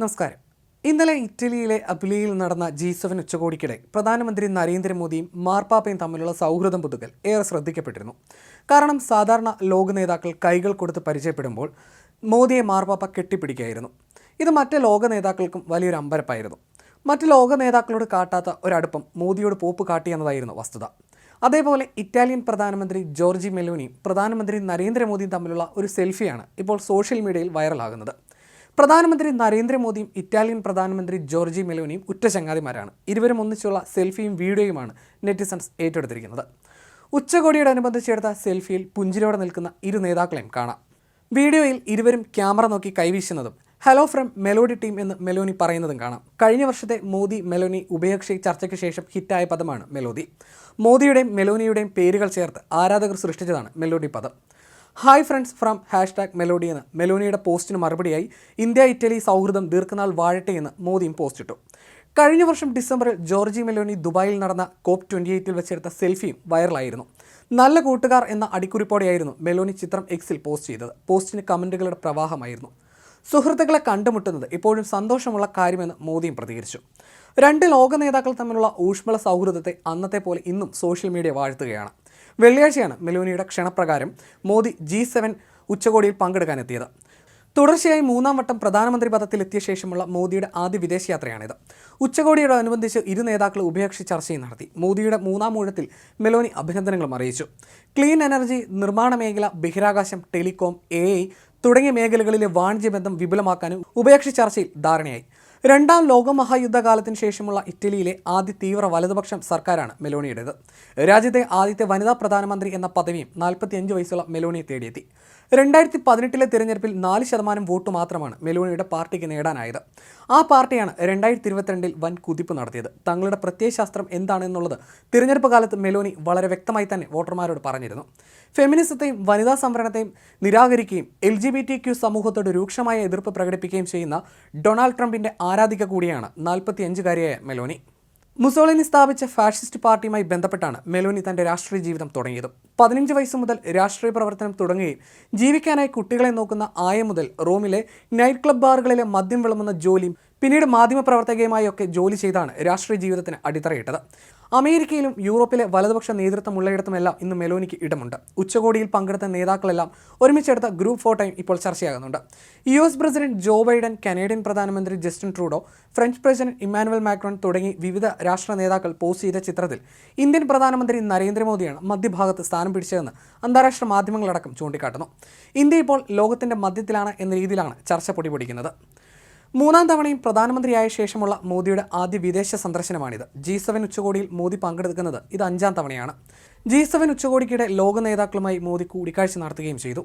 നമസ്കാരം. ഇന്നലെ ഇറ്റലിയിലെ അബിലിയിൽ നടന്ന ജി സെവൻ ഉച്ചകോടിക്കിടെ പ്രധാനമന്ത്രി നരേന്ദ്രമോദിയും മാർപ്പാപ്പയും തമ്മിലുള്ള സൗഹൃദം പുതുക്കൽ ഏറെ ശ്രദ്ധിക്കപ്പെട്ടിരുന്നു. കാരണം സാധാരണ ലോക നേതാക്കൾ കൈകൾ കൊടുത്ത് പരിചയപ്പെടുമ്പോൾ മോദിയെ മാർപ്പാപ്പ കെട്ടിപ്പിടിക്കുകയായിരുന്നു. ഇത് മറ്റ് ലോക നേതാക്കൾക്കും വലിയൊരു അമ്പരപ്പായിരുന്നു. മറ്റ് ലോക നേതാക്കളോട് കാട്ടാത്ത ഒരടുപ്പം മോദിയോട് പോപ്പ് കാട്ടിയെന്നതായിരുന്നു വസ്തുത. അതേപോലെ ഇറ്റാലിയൻ പ്രധാനമന്ത്രി ജോർജി മെലോനിയും പ്രധാനമന്ത്രി നരേന്ദ്രമോദിയും തമ്മിലുള്ള ഒരു സെൽഫിയാണ് ഇപ്പോൾ സോഷ്യൽ മീഡിയയിൽ വൈറലാകുന്നത്. പ്രധാനമന്ത്രി നരേന്ദ്രമോദിയും ഇറ്റാലിയൻ പ്രധാനമന്ത്രി ജോർജി മെലോനിയും ഉറ്റ ചങ്ങാതിമാരാണ്. ഇരുവരും ഒന്നിച്ചുള്ള സെൽഫിയും വീഡിയോയുമാണ് നെറ്റിസൺസ് ഏറ്റെടുത്തിരിക്കുന്നത്. ഉച്ചകോടിയോടനുബന്ധിച്ചെടുത്ത സെൽഫിയിൽ പുഞ്ചിരോടെ നിൽക്കുന്ന ഇരു നേതാക്കളെയും കാണാം. വീഡിയോയിൽ ഇരുവരും ക്യാമറ നോക്കി കൈവീശുന്നതും ഹലോ ഫ്രം മെലോഡി ടീം എന്ന് മെലോനി പറയുന്നതും കാണാം. കഴിഞ്ഞ വർഷത്തെ മോദി മെലോനി ഉഭയകക്ഷി ചർച്ചയ്ക്ക് ശേഷം ഹിറ്റായ പദമാണ് മെലോദി. മോദിയുടെയും മെലോനിയുടെയും പേരുകൾ ചേർത്ത് ആരാധകർ സൃഷ്ടിച്ചതാണ് മെലോഡി പദം. Hi friends from hashtag Melodi എന്ന്. മെലോണിയുടെ പോസ്റ്റിന് മറുപടിയായി ഇന്ത്യ ഇറ്റലി സൗഹൃദം ദീർഘനാൾ വാഴട്ടെ എന്ന് മോദിയും പോസ്റ്റ് ഇട്ടു. കഴിഞ്ഞ വർഷം ഡിസംബറിൽ ജോർജി മെലോണി ദുബായിൽ നടന്ന കോപ്പ് ട്വന്റി എയ്റ്റിൽ വെച്ചെടുത്ത സെൽഫിയും വൈറലായിരുന്നു. നല്ല കൂട്ടുകാർ എന്ന അടിക്കുറിപ്പോടെയായിരുന്നു മെലോണി ചിത്രം എക്സിൽ പോസ്റ്റ് ചെയ്തത്. പോസ്റ്റിന് കമന്റുകളുടെ പ്രവാഹമായിരുന്നു. സുഹൃത്തുക്കളെ കണ്ടുമുട്ടുന്നത് ഇപ്പോഴും സന്തോഷമുള്ള കാര്യമെന്ന് മോദിയും പ്രതികരിച്ചു. രണ്ട് ലോക നേതാക്കൾ തമ്മിലുള്ള ഊഷ്മള സൗഹൃദത്തെ അന്നത്തെ പോലെ ഇന്നും സോഷ്യൽ മീഡിയ വാഴ്ത്തുകയാണ്. വെള്ളിയാഴ്ചയാണ് മെലോനിയുടെ ക്ഷണപ്രകാരം മോദി ജി സെവൻ ഉച്ചകോടിയിൽ പങ്കെടുക്കാനെത്തിയത്. തുടർച്ചയായി മൂന്നാം വട്ടം പ്രധാനമന്ത്രി പദത്തിലെത്തിയ ശേഷമുള്ള മോദിയുടെ ആദ്യ വിദേശയാത്രയാണിത്. ഉച്ചകോടിയോടനുബന്ധിച്ച് ഇരു നേതാക്കൾ ഉഭയകക്ഷി ചർച്ചയും നടത്തി. മോദിയുടെ മൂന്നാം ഊഴത്തിൽ മെലോനി അഭിനന്ദനങ്ങളും അറിയിച്ചു. ക്ലീൻ എനർജി നിർമ്മാണ മേഖല ബഹിരാകാശം ടെലികോം എ തുടങ്ങിയ മേഖലകളിലെ വാണിജ്യ ബന്ധം വിപുലമാക്കാനും ഉഭയകക്ഷി ചർച്ചയിൽ ധാരണയായി. രണ്ടാം ലോകമഹായുദ്ധകാലത്തിന് ശേഷമുള്ള ഇറ്റലിയിലെ ആദ്യ തീവ്ര വലതുപക്ഷം സർക്കാരാണ് മെലോണിയുടേത്. രാജ്യത്തെ ആദ്യത്തെ വനിതാ പ്രധാനമന്ത്രി എന്ന പദവിയും നാൽപ്പത്തിയഞ്ച് വയസ്സുള്ള മെലോണിയെ തേടിയെത്തി. രണ്ടായിരത്തി പതിനെട്ടിലെ തിരഞ്ഞെടുപ്പിൽ നാല് ശതമാനം വോട്ട് മാത്രമാണ് മെലോണിയുടെ പാർട്ടിക്ക് നേടാനായത്. ആ പാർട്ടിയാണ് രണ്ടായിരത്തി ഇരുപത്തിരണ്ടിൽ വൻ കുതിപ്പ് നടത്തിയത്. തങ്ങളുടെ പ്രത്യയശാസ്ത്രം എന്താണെന്നുള്ളത് തിരഞ്ഞെടുപ്പ് കാലത്ത് മെലോണി വളരെ വ്യക്തമായി തന്നെ വോട്ടർമാരോട് പറഞ്ഞിരുന്നു. ഫെമിനിസത്തെയും വനിതാ സംവരണത്തെയും നിരാകരിക്കുകയും L G B T Q സമൂഹത്തോട് രൂക്ഷമായ എതിർപ്പ് പ്രകടിപ്പിക്കുകയും ചെയ്യുന്ന ഡൊണാൾഡ് ട്രംപിന്റെ ആരാധിക കൂടിയാണ്. നാൽപ്പത്തിയഞ്ചുകാരിയായ മെലോനി. മുസോളിനി സ്ഥാപിച്ച ഫാഷിസ്റ്റ് പാർട്ടിയുമായി ബന്ധപ്പെട്ടാണ് മെലോനി തന്റെ രാഷ്ട്രീയ ജീവിതം തുടങ്ങിയത്. പതിനഞ്ച് വയസ്സ് മുതൽ രാഷ്ട്രീയ പ്രവർത്തനം തുടങ്ങുകയും ജീവിക്കാനായി കുട്ടികളെ നോക്കുന്ന ആയ മുതൽ റോമിലെ നൈറ്റ് ക്ലബ് ബാറുകളിലെ മദ്യം വിളമ്പുന്ന ജോലിയും പിന്നീട് മാധ്യമപ്രവർത്തകയുമായി ഒക്കെ ജോലി ചെയ്താണ് രാഷ്ട്രീയ ജീവിതത്തിന് അടിത്തറയിട്ടത്. അമേരിക്കയിലും യൂറോപ്പിലെ വലതുപക്ഷ നേതൃത്വമുള്ളയിടത്തുമെല്ലാം ഇന്ന് മെലോനിക്ക് ഇടമുണ്ട്. ഉച്ചകോടിയിൽ പങ്കെടുത്ത നേതാക്കളെല്ലാം ഒരുമിച്ചെടുത്ത ഗ്രൂപ്പ് ഫോട്ടോയും ഇപ്പോൾ ചർച്ചയാകുന്നുണ്ട്. U S president Joe Biden Canadian പ്രധാനമന്ത്രി Justin Trudeau French president Emmanuel Macron തുടങ്ങി വിവിധ രാഷ്ട്ര നേതാക്കൾ പോസ്റ്റ് ചെയ്ത ചിത്രത്തിൽ ഇന്ത്യൻ പ്രധാനമന്ത്രി നരേന്ദ്രമോദിയാണ് മധ്യഭാഗത്ത് സ്ഥാനം പിടിച്ചതെന്ന് അന്താരാഷ്ട്ര മാധ്യമങ്ങളടക്കം ചൂണ്ടിക്കാട്ടുന്നു. ഇന്ത്യ ഇപ്പോൾ ലോകത്തിന്റെ മധ്യത്തിലാണ് എന്ന രീതിയിലാണ് ചർച്ച പൊടിപൊടിക്കുന്നത്. മൂന്നാം തവണയും പ്രധാനമന്ത്രിയായ ശേഷമുള്ള മോദിയുടെ ആദ്യ വിദേശ സന്ദർശനമാണിത്. ജി സെവൻ ഉച്ചകോടിയിൽ മോദി പങ്കെടുക്കുന്നത് ഇത് അഞ്ചാം തവണയാണ്. ജി സെവൻ ഉച്ചകോടിക്കിടെ ലോക നേതാക്കളുമായി മോദി കൂടിക്കാഴ്ച നടത്തുകയും ചെയ്തു.